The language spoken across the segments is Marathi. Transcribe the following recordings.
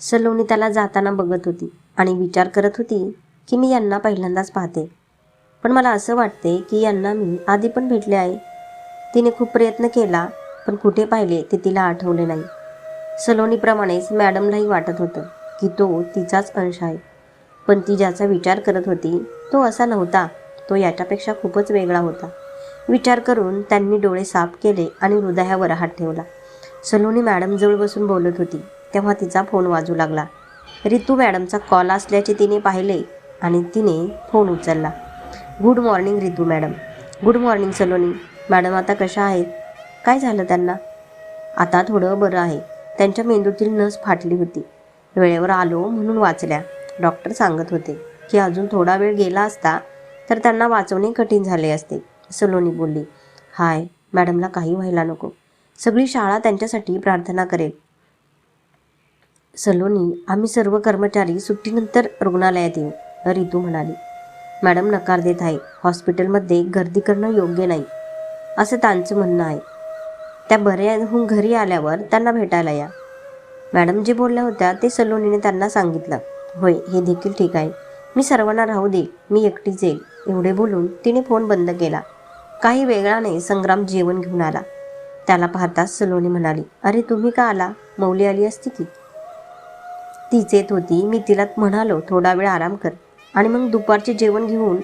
सलोनी त्याला जाताना बघत होती आणि विचार करत होती की मी यांना पहिल्यांदाच पाहते. पण मला असं वाटते की यांना मी आधी पण भेटले आहे. तिने खूप प्रयत्न केला पण कुठे पाहिले ते तिला आठवले नाही. सलोनीप्रमाणेच मॅडमलाही वाटत होतं की तो तिचाच अंश आहे. पण ती ज्याचा विचार करत होती तो असा नव्हता. तो याच्यापेक्षा खूपच वेगळा होता. विचार करून त्यांनी डोळे साफ केले आणि हृदयावर हात ठेवला. सलोनी मॅडम जवळ बसून बोलत होती. तेव्हा तिचा फोन वाजू लागला. रितू मॅडमचा कॉल असल्याचे तिने पाहिले आणि तिने फोन उचलला. Good morning Ritu madam. Good morning Saloni. Madam आता कशा आहेत? काय झालं त्यांना? आता थोडं बरं आहे. त्यांच्या मेंदूतील नस फाटली होती. वेळेवर आलो म्हणून वाचल्या. डॉक्टर सांगत होते की अजून थोडा वेळ गेला असता तर त्यांना वाचवणे कठीण झाले असते सलोनी बोलली. हाय मॅडमला काही व्हायला नको. सगळी शाळा त्यांच्यासाठी प्रार्थना करेल. सलोनी आम्ही सर्व कर्मचारी सुट्टीनंतर रुग्णालयात येऊ रितू म्हणाली. मॅडम नकार देत आहे. हॉस्पिटलमध्ये गर्दी करणं योग्य नाही असं त्यांचं म्हणणं आहे. त्या बऱ्याहून घरी आल्यावर त्यांना भेटायला या. मॅडम जे बोलल्या होत्या ते सलोनीने त्यांना सांगितलं. होय हे देखील ठीक आहे. मी सर्वांना राहू दे. मी एकटीच येईल. एवढे बोलून तिने फोन बंद केला. काही वेगळाने संग्राम जेवण घेऊन आला. त्याला पाहताच सलोनी म्हणाली अरे तुम्ही का आला? मौली आली असती की? तीच येत होती. मी तिला म्हणालो थोडा वेळ आराम कर आणि मग दुपारचे जेवण घेऊन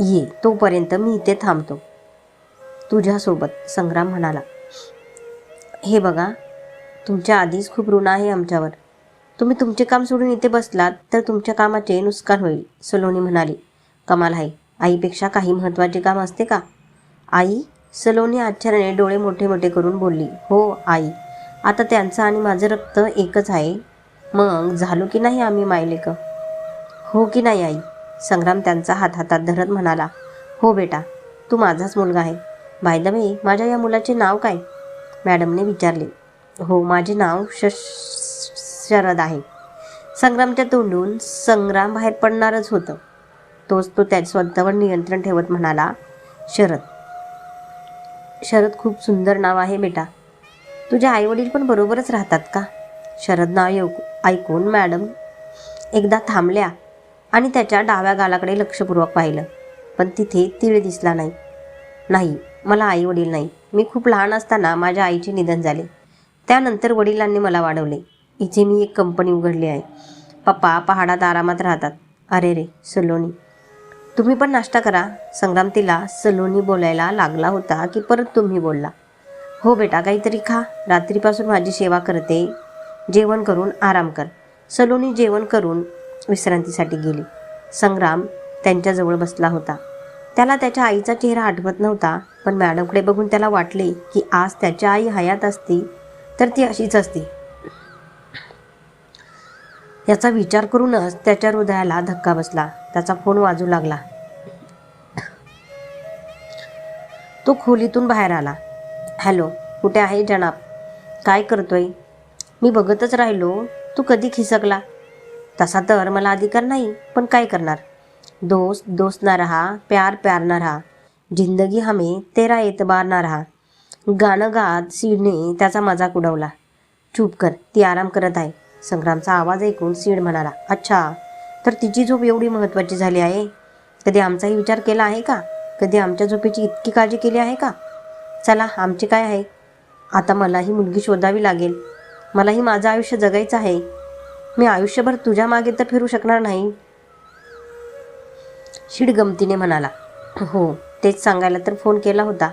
ये. तोपर्यंत मी इथे थांबतो. तुझ्यासोबत संग्राम म्हणाला. हे बघा तुमच्या आधीच खूप ऋण आहे आमच्यावर. तुम्ही तुमचे काम सोडून इथे बसलात तर तुमच्या कामाचे नुकसान होईल सलोनी म्हणाली. कमाल आहे. आईपेक्षा काही महत्त्वाचे काम असते का? आई? सलोनी आश्चर्याने डोळे मोठे मोठे करून बोलली. हो आई. आता त्यांचं आणि माझं रक्त एकच आहे. मग झालो की नाही आम्ही मायलेक? हो की नाही आई? संग्राम त्यांचा हात हातात धरत म्हणाला. हो बेटा तू माझाच मुलगा आहे. बाय द वे माझ्या या मुलाचे नाव काय? मॅडमने विचारले. हो माझे नाव श शरद आहे. संग्रामच्या तोंडून संग्राम बाहेर पडणारच होतं. तोच तो त्या स्वतःवर नियंत्रण ठेवत म्हणाला शरद. शरद खूप सुंदर नाव आहे बेटा. तुझे आईवडील पण बरोबरच राहतात का? शरद नाव ऐकून मॅडम एकदा थांबल्या आणि त्याच्या डाव्या गालाकडे लक्षपूर्वक पाहिलं. पण तिथे तीळ दिसला नाही. नाही मला आई वडील नाही. मी खूप लहान असताना माझ्या आईचे निधन झाले. त्यानंतर वडिलांनी मला वाढवले. इथे मी एक कंपनी उघडली आहे. पप्पा पहाडात आरामात राहतात. अरे रे सलोनी. तुम्ही पण नाश्ता करा. संग्राम तिला सलोनी बोलायला लागला होता की परत तुम्ही बोलला. हो बेटा काहीतरी खा. रात्रीपासून माझी सेवा करते. जेवण करून आराम कर. सलोनी जेवण करून विश्रांतीसाठी गेली. संग्राम त्यांच्याजवळ बसला होता. त्याला त्याच्या आईचा चेहरा आठवत नव्हता पण मॅडमकडे बघून त्याला वाटले की आज त्याची आई हयात असती तर ती अशीच असती. याचा विचार करूनच त्याच्या हृदयाला धक्का बसला. त्याचा फोन वाजू लागला. तो खोलीतून बाहेर आला. हॅलो कुठे आहे जनाब? काय करतोय? मी बघतच राहिलो. तू कधी खिसकला? तसा तर मला अधिकार नाही पण काय करणार? दोस्त दोस्त ना रहा प्यार प्यार ना रहा जिंदगी हमें तेरा एतबार ना रहा गाणं गात सीडने त्याचा मजाक उडवला. चूप कर ती आराम करत आहे. संग्रामचा आवाज ऐकून सीड म्हणाला अच्छा तर तिची झोप एवढी महत्त्वाची झाली आहे? कधी आमचाही विचार केला आहे का? कधी आमच्या झोपेची इतकी काळजी केली आहे का? चला आमचे काय आहे? आता मलाही मुलगी शोधावी लागेल. मलाही माझं आयुष्य जगायचं आहे. मी आयुष्यभर तुझ्या मागे तर फिरू शकणार नाही. शिड गमतीने म्हणाला. हो तेच सांगायला तर फोन केला होता.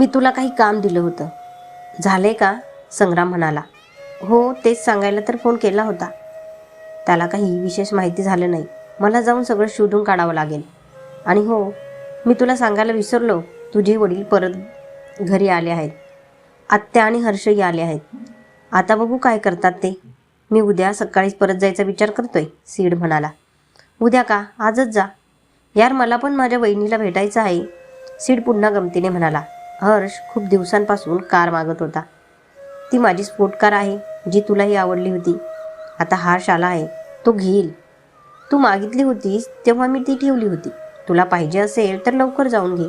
मी तुला काही काम दिलं होतं. झालंय का? संग्राम म्हणाला. हो तेच सांगायला तर फोन केला होता. त्याला काही विशेष माहिती झालं नाही. मला जाऊन सगळं शोधून काढावं लागेल. आणि हो मी तुला सांगायला विसरलो. तुझे वडील परत घरी आले आहेत. आत्या आणि हर्षही आले आहेत. आता बघू काय करतात ते. मी उद्या सकाळीच परत जायचा विचार करतोय सीड म्हणाला. उद्या का? आजच जा. यार मला पण माझ्या वहिनीला भेटायचं आहे. सीड पुन्हा गमतीने म्हणाला. हर्ष खूप दिवसांपासून कार मागत होता. ती माझी स्पोर्ट कार आहे जी तुलाही आवडली होती. आता हर्ष आला आहे तो घेईल. तू मागितली होतीस तेव्हा मी ती ठेवली होती. तुला पाहिजे असेल तर लवकर जाऊन घे.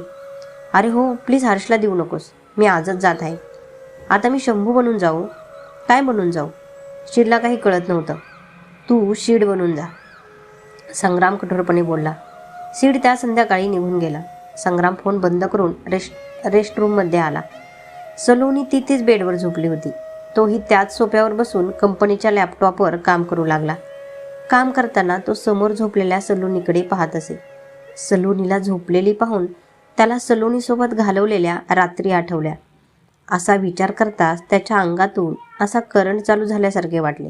अरे हो प्लीज हर्षला देऊ नकोस. मी आजच जात आहे. आता मी शंभू बनून जाऊ. काय बनून जाऊ? शिरला काही कळत नव्हतं. तू शीड बनून जा. संग्राम कठोरपणे बोलला. सीड त्या संध्याकाळी निघून गेला. संग्राम फोन बंद करून रेस्ट रेस्ट रूममध्ये आला. सलोनी तिथेच बेडवर झोपली होती. तोही त्याच सोप्यावर बसून कंपनीच्या लॅपटॉपवर काम करू लागला. काम करताना तो समोर झोपलेल्या सलोनीकडे पाहत असे. सलोनीला झोपलेली पाहून त्याला सलोनीसोबत घालवलेल्या रात्री आठवल्या. असा विचार करताच त्याच्या अंगातून असा करंट चालू झाल्यासारखे वाटले.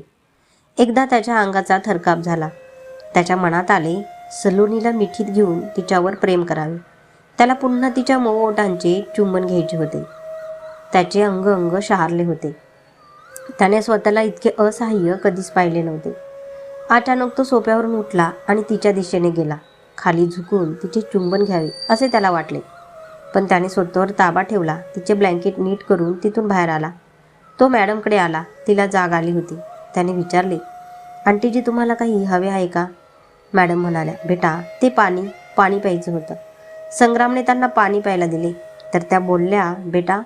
एकदा त्याच्या अंगाचा थरकाप झाला. त्याच्या मनात आले सलोनीला मिठीत घेऊन तिच्यावर प्रेम करावे. त्याला पुन्हा तिच्या मऊओटांचे चुंबन घ्यायचे होते. त्याचे अंग अंग शहारले होते. त्याने स्वतःला इतके असहाय्य कधीच पाहिले नव्हते. अचानक तो सोप्यावरून उठला आणि तिच्या दिशेने गेला. खाली झुकून तिचे चुंबन घ्यावे असे त्याला वाटले. पण त्याने स्वतःवर ताबा ठेवला. तिचे ब्लँकेट नीट करून तिथून बाहेर आला. तो मॅडमकडे आला. तिला जाग आली होती. त्याने विचारले आंटीजी तुम्हाला काही हवे आहे का? मॅडम म्हणाल्या बेटा ते पाणी पाणी प्यायचं होतं. संग्रामने त्यांना पाणी प्यायला दिले. तर त्या बोलल्या बेटा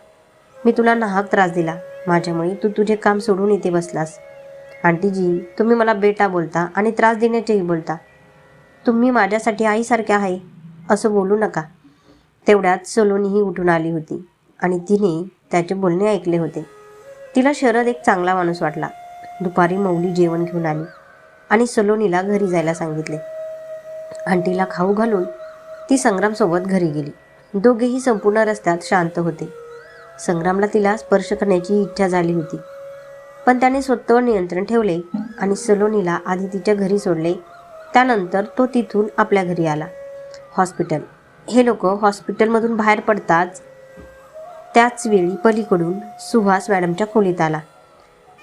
मी तुला नाहक त्रास दिला. माझ्यामुळे तू तुझे काम सोडून इथे बसलास. आंटीजी तुम्ही मला बेटा बोलता आणि त्रास देण्याचेही बोलता. तुम्ही माझ्यासाठी आईसारख्या आहे असं बोलू नका. तेवढ्यात सलोनीही उठून आली होती आणि तिने त्याचे बोलणे ऐकले होते. तिला शरद एक चांगला माणूस वाटला. दुपारी मौली जेवण घेऊन आली आणि सलोनीला घरी जायला सांगितले. आंटीला खाऊ घालून ती संग्रामसोबत घरी गेली. दोघेही संपूर्ण रस्त्यात शांत होते. संग्रामला तिला स्पर्श करण्याची इच्छा झाली होती. पण त्याने स्वतःवर नियंत्रण ठेवले आणि सलोनीला आधी तिच्या घरी सोडले त्यानंतर तो तिथून आपल्या घरी आला. हॉस्पिटल. हे लोक हॉस्पिटलमधून बाहेर पडताच त्याच वेळी पलीकडून सुहास मॅडमच्या खोलीत आला.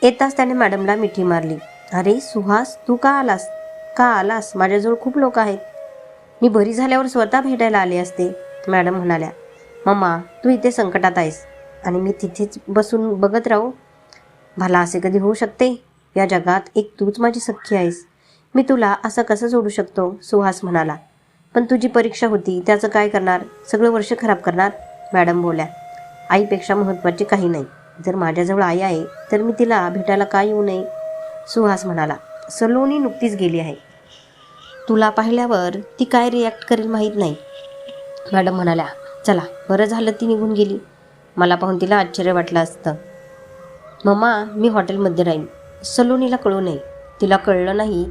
येताच त्याने मॅडमला मिठी मारली. अरे सुहास तू का आलास? का आलास? माझ्याजवळ खूप लोक आहेत. मी बरी झाल्यावर स्वतः भेटायला आले असते. मॅडम म्हणाल्या मम्मा तू इथे संकटात आहेस आणि मी तिथेच बसून बघत राहू. भला असे कधी होऊ शकते? या जगात एक तूच माझी सख्खी आहेस. मी तुला असं कसं सोडू शकतो? सुहास म्हणाला. पण तुझी परीक्षा होती त्याचं काय करणार? सगळं वर्ष खराब करणार? मॅडम बोल्या आईपेक्षा महत्त्वाचे काही नाही. जर माझ्याजवळ आई आहे तर मी तिला भेटायला का येऊ नये? सुहास म्हणाला. सलोनी नुकतीच गेली आहे. तुला पाहिल्यावर ती काय रिॲक्ट करेल माहीत नाही. मॅडम म्हणाल्या चला बरं झालं ती निघून गेली. मला पाहून तिला आश्चर्य वाटलं असतं. मम्मा मी हॉटेलमध्ये राहीन. सलोनीला कळू नये. तिला कळलं नाही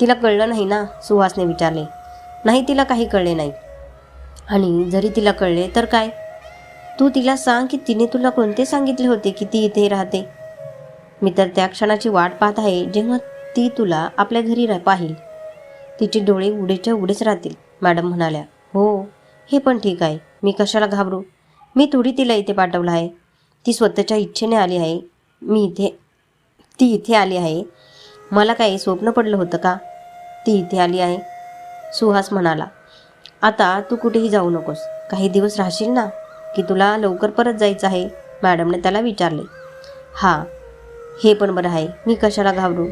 तिला कळलं नाही ना सुहासने विचारले. नाही तिला काही कळले नाही. आणि जरी तिला कळले तर काय? तू तिला सांग की तिने तुला कोणते सांगितले होते की ती इथे राहते? मी तर त्या क्षणाची वाट पाहत आहे जेव्हा ती तुला आपल्या घरी रा पाहिल. तिचे डोळे उडेच्या उडेच राहतील मॅडम म्हणाल्या. हो हे पण ठीक आहे. मी कशाला घाबरू? मी थोडी तिला इथे पाठवलं आहे. ती स्वतःच्या इच्छेने आली आहे. मी इथे ती इथे आली आहे. मला काही स्वप्न पडलं होतं का? ती इथे आली आहे. सुहास म्हणाला आता तू कुठेही जाऊ नकोस. काही दिवस राहशील ना की तुला लवकर परत जायचं आहे? मॅडमने त्याला विचारले. हां हे पण बरं आहे. मी कशाला घाबरू?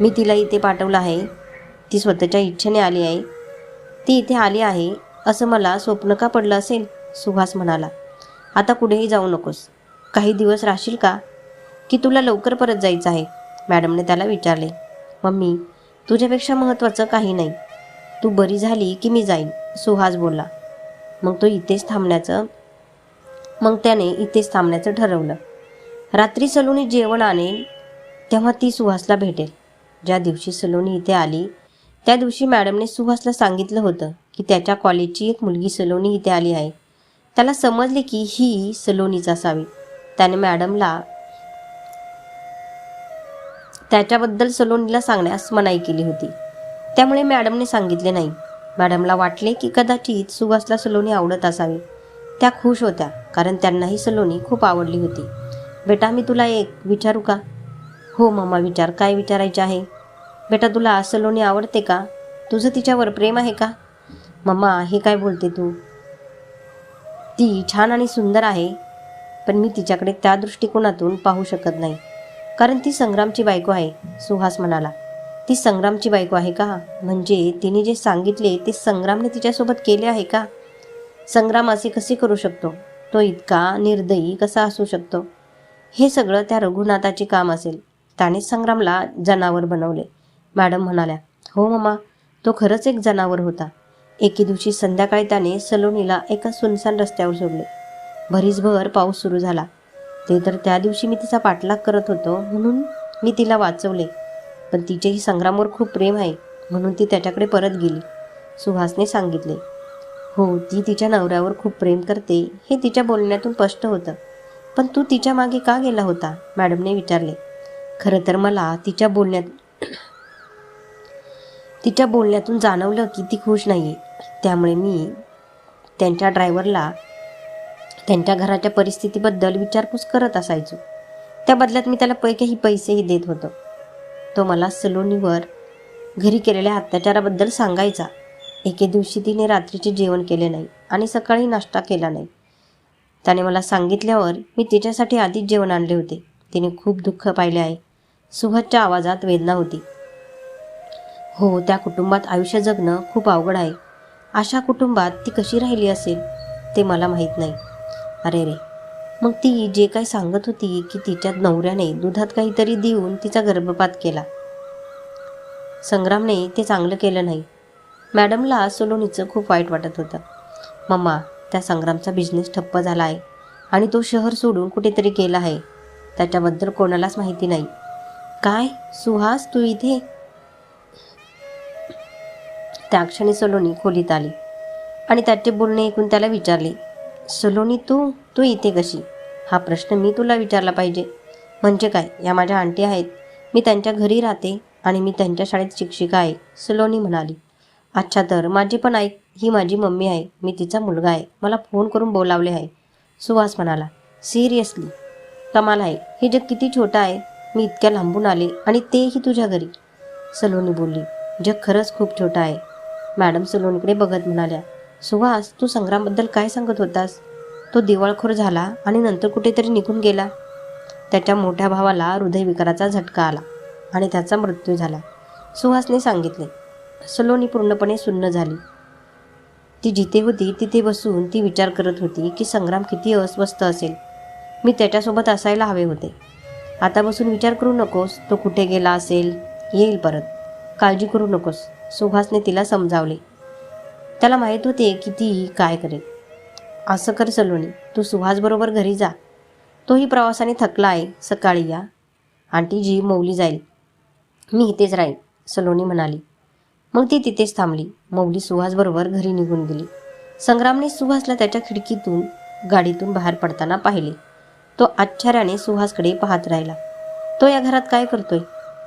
मी तिला इथे पाठवलं आहे. ती स्वतःच्या इच्छेने आली आहे. ती इथे आली आहे असं मला स्वप्न का पडलं असेल? सुहास म्हणाला आता कुठेही जाऊ नकोस. काही दिवस राहशील का की तुला लवकर परत जायचं आहे? मॅडमने त्याला विचारले मम्मी तुझ्यापेक्षा महत्त्वाचं काही नाही. तू बरी झाली की मी जाईन सुहास बोलला. मग तो इथेच थांबण्याचं मग त्याने इथेच थांबण्याचं ठरवलं. रात्री सलोनी जेवण आणेल तेव्हा ती सुहासला भेटेल. ज्या दिवशी सलोनी इथे आली त्या दिवशी मॅडमने सुहासला सांगितलं होतं की त्याच्या कॉलेजची एक मुलगी सलोनी इथे आली आहे. त्याला समजले की ही सलोनीच असावी. त्याने मॅडमला त्याच्याबद्दल सलोनीला सांगण्यास मनाई केली होती. त्यामुळे मॅडमने सांगितले नाही. मॅडमला वाटले की कदाचित सुभाषला सलोनी आवडत असावी. त्या खुश होत्या कारण त्यांनाही सलोनी खूप आवडली होती. बेटा मी तुला एक विचारू का? हो मम्मा विचार. काय विचारायचे आहे? बेटा तुला सलोनी आवडते का? तुझं तिच्यावर प्रेम आहे का? मम्मा हे काय बोलते तू? ती छान आणि सुंदर आहे पण मी तिच्याकडे त्या दृष्टिकोनातून पाहू शकत नाही. कारण ती संग्रामची बायको आहे सुहास म्हणाला. ती संग्रामची बायको आहे का? म्हणजे तिने जे सांगितले ते संग्रामने तिच्यासोबत केले आहे का? संग्राम असे कसे करू शकतो? तो इतका निर्दयी कसा असू शकतो? हे सगळं त्या रघुनाथाचे काम असेल. त्याने संग्रामला जनावर बनवले. मॅडम म्हणाल्या हो मम्मा तो खरंच एक जनावर होता. एके दिवशी संध्याकाळी त्याने सलोनीला एका सुनसान रस्त्यावर सोडले. भरीसभर पाऊस सुरू झाला. ते तर त्या दिवशी मी तिचा पाठलाग करत होतो म्हणून मी तिला वाचवले. पण तिचेही संग्रामवर खूप प्रेम आहे म्हणून ती त्याच्याकडे परत गेली. सुहासने सांगितले हो ती तिच्या नवऱ्यावर खूप प्रेम करते हे तिच्या बोलण्यातून स्पष्ट होतं. पण तू तिच्यामागे का गेला होता? मॅडमने विचारले. खरं तर मला तिच्या बोलण्यात तिच्या बोलण्यातून जाणवलं की ती खुश नाही आहे त्यामुळे मी त्यांच्या ड्रायव्हरला त्यांच्या घराच्या परिस्थितीबद्दल विचारपूस करत असायचो. त्या बदल्यात मी त्याला पै काही पैसेही देत होतो. तो मला सलोनीवर घरी केलेल्या अत्याचाराबद्दल सांगायचा. एके दिवशी तिने रात्रीचे जेवण केले नाही आणि सकाळी नाश्ता केला नाही. त्याने मला सांगितल्यावर मी तिच्यासाठी आधीच जेवण आणले होते. तिने खूप दुःख पाहिले आहे. सुहासच्या आवाजात वेदना होती. हो त्या कुटुंबात आयुष्य जगणं खूप अवघड आहे. अशा कुटुंबात ती कशी राहिली असेल ते मला माहीत नाही. अरे रे. मग ती जे काही सांगत होती की तिच्या नवऱ्याने दुधात काहीतरी देऊन तिचा गर्भपात केला. संग्रामने ते चांगलं केलं नाही. मॅडमला सोलोनीचं खूप वाईट वाटत होतं. मम्मा त्या संग्रामचा बिझनेस ठप्प झाला आहे आणि तो शहर सोडून कुठेतरी गेला आहे. त्याच्याबद्दल कोणालाच माहिती नाही. काय? सुहास तू इथे? त्या क्षणी सलोनी खोलीत आली आणि त्याचे बोलणे ऐकून त्याला विचारले सलोनी तू तू इथे कशी? हा प्रश्न मी तुला विचारला पाहिजे. म्हणजे काय? या माझ्या आंटी आहेत. मी त्यांच्या घरी राहते आणि मी त्यांच्या शाळेत शिक्षिका आहे सलोनी म्हणाली. अच्छा तर माझी पण ऐक ही माझी मम्मी आहे. मी तिचा मुलगा आहे. मला फोन करून बोलावले आहे. सुहास म्हणाला सिरियसली? कमाल आहे. हे जग किती छोटं आहे. मी इतक्या लांबून आले आणि तेही तुझ्या घरी. सलोनी बोलली जग खरंच खूप छोटं आहे. मॅडम सलोनीकडे बघत म्हणाल्या सुहास तू संग्रामबद्दल काय सांगत होतास? तो दिवाळखोर झाला आणि नंतर कुठेतरी निघून गेला. त्याच्या मोठ्या भावाला हृदयविकाराचा झटका आला आणि त्याचा मृत्यू झाला. सुहासने सांगितले सलोनी पूर्णपणे सुन्न झाली. ती जिथे होती तिथे बसून ती विचार करत होती की संग्राम किती अस्वस्थ असेल. मी त्याच्यासोबत असायला हवे होते. आता बसून विचार करू नकोस तो कुठे गेला असेल? येईल परत. काळजी करू नकोस. सुहासने तिला समजावले. त्याला माहीत होते की ती काय करेल. असं कर सलोनी तू सुहासबरोबर घरी जा. तोही प्रवासाने थकला आहे सकाळी या. आंटी जी मौली जाईल. मी इथेच राहीन सलोनी म्हणाली. मग ती तिथेच थांबली. मौली सुहासबरोबर घरी निघून गेली. संग्रामने सुहासला त्याच्या खिडकीतून गाडीतून बाहेर पडताना पाहिले. तो आश्चर्याने सुहासकडे पाहत राहिला. तो या घरात काय करतोय?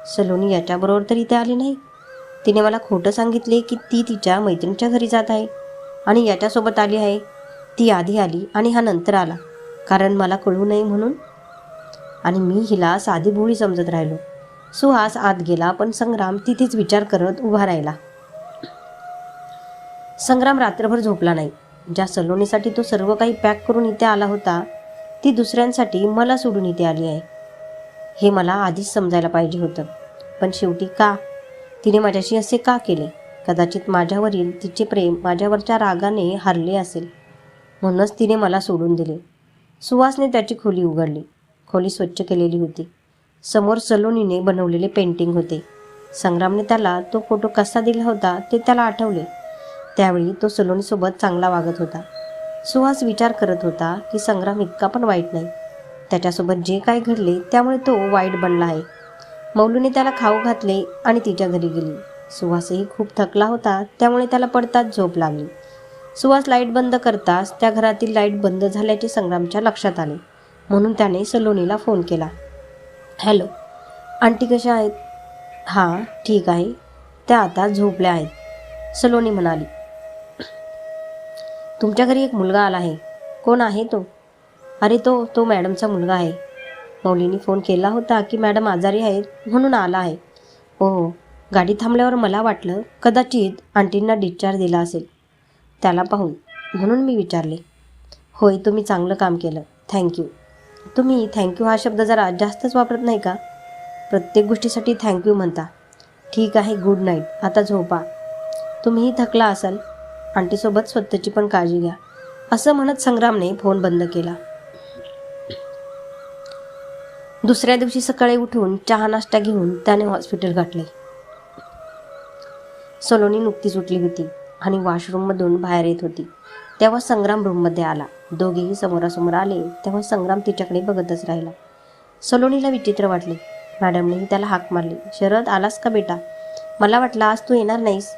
सलोनी याच्याबरोबर तर इथे आली नाही? तिने मला खोटं सांगितले की ती तिच्या मैत्रिणीच्या घरी जात आहे. आणि याच्यासोबत आली आहे. ती आधी आली आणि हा नंतर आला. कारण मला कळू नये म्हणून. आणि मी हिला साधी भोळी समजत राहिलो. सुहास आत गेला पण संग्राम तिथेच विचार करत उभा राहिला. संग्राम रात्रभर झोपला नाही. ज्या सलोनीसाठी तो सर्व काही पॅक करून इथे आला होता ती दुसऱ्यांसाठी मला सोडून इथे आली आहे. हे मला आधीच समजायला पाहिजे होतं. पण शेवटी का? तिने माझ्याशी असे का केले? कदाचित माझ्यावरील तिचे प्रेम माझ्यावरच्या रागाने हरले असेल. म्हणूनच तिने मला सोडून दिले. सुहासने त्याची खोली उघडली. खोली स्वच्छ केलेली होती. समोर सलोनीने बनवलेले पेंटिंग होते. संग्रामने त्याला तो फोटो कसा दिला होता ते त्याला आठवले. त्यावेळी तो सलोनीसोबत चांगला वागत होता. सुहास विचार करत होता की संग्राम इतका पण वाईट नाही. त्याच्यासोबत जे काय घडले त्यामुळे तो वाईट बनला आहे. मौलूने त्याला खाऊ घातले आणि तिच्या घरी गेली. सुहासही खूप थकला होता त्यामुळे त्याला पडताच झोप लागली. सुहास लाइट बंद करताच त्या घरातील लाइट बंद झाल्याचे संग्रामच्या लक्षात आले. म्हणून त्याने सलोनीला फोन केला. हॅलो आंटी कशा आहेत? हां ठीक आहे. त्या आता झोपल्या आहेत. सलोनी म्हणाली. तुमच्या घरी एक मुलगा आला आहे. कोण आहे तो? अरे तो तो मॅडमचा मुलगा आहे. मौलीने फोन केला होता की मॅडम आजारी आहेत म्हणून आला आहे. हो हो. गाडी थांबल्यावर मला वाटलं कदाचित आंटींना डिस्चार्ज दिला असेल. त्याला पाहून म्हणून मी विचारले. होय तुम्ही चांगलं काम केलं. थँक्यू तुम्ही थँक्यू हा शब्द जरा जास्तच वापरत नाही का? प्रत्येक गोष्टीसाठी थँक्यू म्हणता. ठीक आहे गुड नाईट आता झोपा. तुम्हीही थकला असाल. आंटीसोबत स्वतःची पण काळजी घ्या. असं म्हणत संग्रामने फोन बंद केला. दुसऱ्या दिवशी सकाळी उठून चहा नाश्ता घेऊन त्याने हॉस्पिटल गाठले. सलोनी नुकतीच उठली होती आणि वॉशरूममधून बाहेर येत होती. तेव्हा संग्राम रूममध्ये आला. दोघेही समोरासमोर आले तेव्हा संग्राम तिच्याकडे बघतच राहिला. सलोनीला विचित्र वाटले. मॅडमनेही त्याला हाक मारली. शरद आलास का बेटा? मला वाटलं आज तू येणार नाहीस.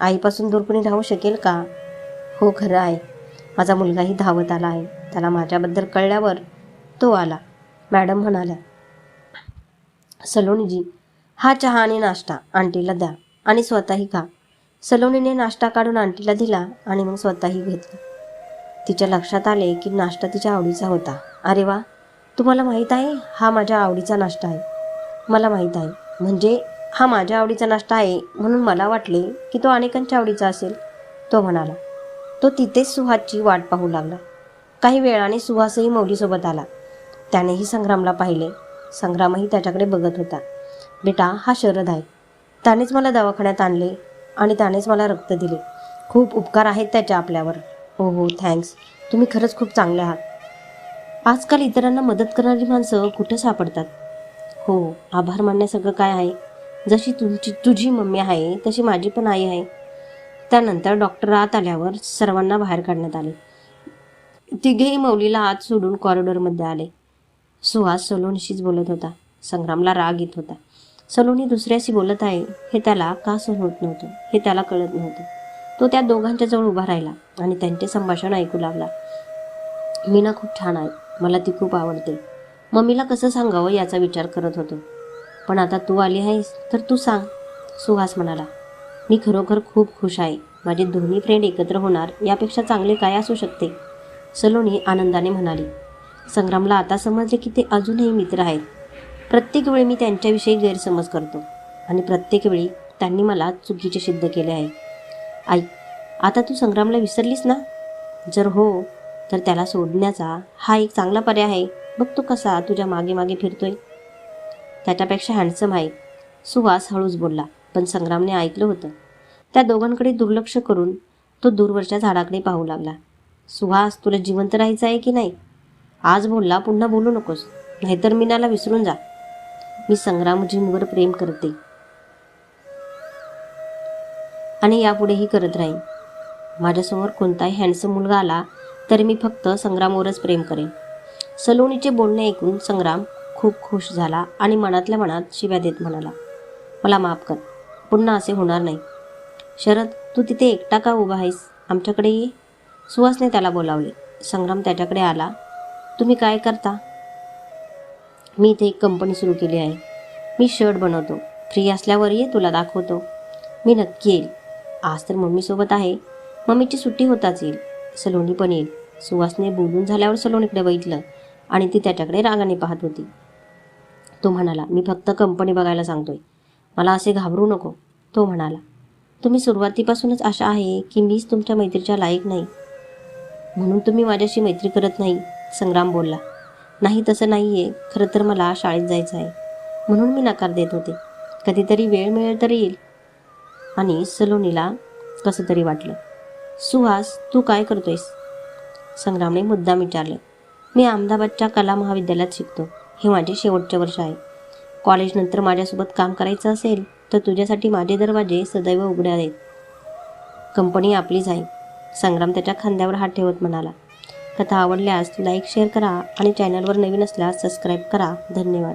आईपासून दूर कोणी राहू शकेल का? हो खरं आहे. माझा मुलगाही धावत आला आहे. त्याला माझ्याबद्दल कळल्यावर तो आला. मॅडम म्हणाल्या सलोनीजी हा चहा आणि नाश्ता आंटीला द्या आणि स्वतःही खा. सलोनीने नाश्ता काढून आंटीला दिला आणि मग स्वतःही घेतला. तिच्या लक्षात आले की नाश्ता तिच्या आवडीचा होता. अरे वा तुम्हाला माहीत आहे हा माझ्या आवडीचा नाश्ता आहे. मला माहीत आहे. म्हणजे हा माझ्या आवडीचा नाश्ता आहे म्हणून मला वाटले की तो अनेकांच्या आवडीचा असेल. तो म्हणाला. तो तिथेच सुहासची वाट पाहू लागला. काही वेळाने सुहासही मौलीसोबत आला. त्यानेही संग्रामला पाहिले. संग्रामही त्याच्याकडे बघत होता. बेटा हा शरद आहे. त्यानेच मला दवाखान्यात आणले आणि त्यानेच मला रक्त दिले. खूप उपकार आहेत त्याच्या आपल्यावर. हो हो थँक्स. तुम्ही खरंच खूप चांगले आहात. आजकाल इतरांना मदत करणारी माणसं कुठं सापडतात? हो आभार मानण्यासारखं काय आहे? जशी तुमची तुझी मम्मी आहे तशी माझी पण आई आहे. त्यानंतर डॉक्टर आत आल्यावर सर्वांना बाहेर काढण्यात आले. तिघेही मौलीला आत सोडून कॉरिडॉरमध्ये आले. सुहास सलोनीशीच बोलत होता. संग्रामला राग येत होता. सलोनी दुसऱ्याशी बोलत आहे हे त्याला का सहन होत नव्हतं? हे त्याला कळत नव्हतं. तो त्या दोघांच्या जवळ उभा राहिला आणि त्यांचे संभाषण ऐकू लागला. मीना खूप छान आहे. मला ती खूप आवडते. मम्मीला कसं सांगावं याचा विचार करत होतो. पण आता तू आली आहेस तर तू सांग सुहास म्हणाला. मी खरोखर खूप खुश आहे. माझे दोन्ही फ्रेंड एकत्र होणार यापेक्षा चांगले काय असू शकते? सलोनी आनंदाने म्हणाली. संग्रामला आता समजले की ते अजूनही मित्र आहेत. प्रत्येक वेळी मी त्यांच्याविषयी गैरसमज करतो आणि प्रत्येक वेळी त्यांनी मला चुकीचे सिद्ध केले आहे. आई आता तू संग्रामला विसरलीस ना? जर हो तर त्याला सोडण्याचा हा एक चांगला पर्याय आहे. बघ तो कसा तुझ्या मागे मागे फिरतोय. त्याच्यापेक्षा हँडसम आहे. सुहास हळूच बोलला पण संग्रामने ऐकलं होतं. त्या दोघांकडे दुर्लक्ष करून तो दूरवरच्या झाडाकडे पाहू लागला. सुहास तुला जिवंत राहायचं आहे की नाही? आज बोलला पुन्हा बोलू नकोस. नाहीतर मीनाला विसरून जा. मी संग्रामजींवर प्रेम करते. आणि यापुढेही करत राहीन. माझ्यासमोर कोणताही हँडसम मुलगा आला तर मी फक्त संग्रामवरच प्रेम करेन. सलोनीचे बोलणे ऐकून संग्राम खूप खुश झाला आणि मनातल्या मनात शिव्या देत म्हणाला मला माफ कर. पुन्हा असे होणार नाही. शरद तू तिथे एकटा का उभा आहेस? आमच्याकडे ये. सुहासने त्याला बोलावले. संग्राम त्याच्याकडे आला. तुम्ही काय करता? मी इथे एक कंपनी सुरू केली आहे. मी शर्ट बनवतो. फ्री असल्यावर ये तुला दाखवतो. मी नक्की येईल. आज तर मम्मीसोबत आहे. मम्मीची सुट्टी होताच येईल. सलोनी पण येईल. सुवासने बोलून झाल्यावर सलोनीकडे बघितलं आणि ती त्याच्याकडे रागाने पाहत होती. तो म्हणाला मी फक्त कंपनी बघायला सांगतोय. मला असे घाबरू नको. तो म्हणाला तुम्ही सुरुवातीपासूनच अशा आहे की मीच तुमच्या मैत्रीच्या लायक नाही. म्हणून तुम्ही माझ्याशी मैत्री करत नाही. संग्राम बोलला नाही तसं नाही आहे खरं तर मला शाळेत जायचं आहे. म्हणून मी नकार देत होते. कधीतरी वेळ मिळेल तर येईल. आणि सलोनीला कसं तरी वाटलं. सुहास तू काय करतोयस? संग्रामने मुद्दाम विचारलं. मी अहमदाबादच्या कला महाविद्यालयात शिकतो. हे माझे शेवटचे वर्ष आहे. कॉलेजनंतर माझ्यासोबत काम करायचं असेल तर तुझ्यासाठी माझे दरवाजे सदैव उघडे आहेत. कंपनी आपलीच आहे. संग्राम त्याच्या खांद्यावर हात ठेवत म्हणाला. कथा आवडल्यास लाईक शेअर करा आणि चॅनलवर नवीन असल्यास सबस्क्राईब करा. धन्यवाद.